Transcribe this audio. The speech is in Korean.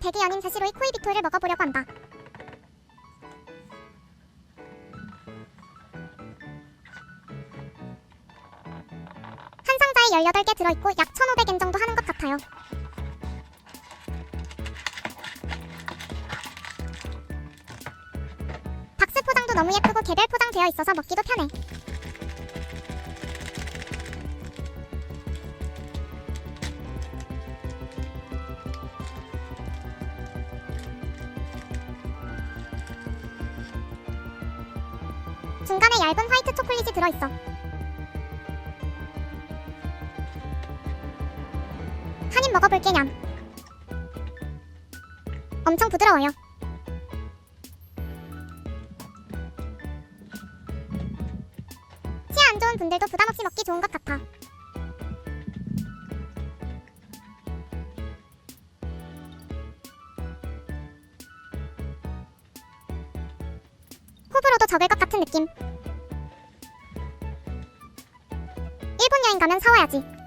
대기 연임 제시로의 코이비토를 먹어보려고 한다. 한 상자에 18개 들어있고 약 1,500엔 정도 하는 것 같아요. 박스 포장도 너무 예쁘고 개별 포장되어 있어서 먹기도 편해. 중간에 얇은 화이트 초콜릿이 들어있어. 한 입 먹어볼게 냠. 엄청 부드러워요. 치아 안 좋은 분들도 부담 없이 먹기 좋은 것 같아. 적을 것 같은 느낌. 일본 여행 가면 사와야지.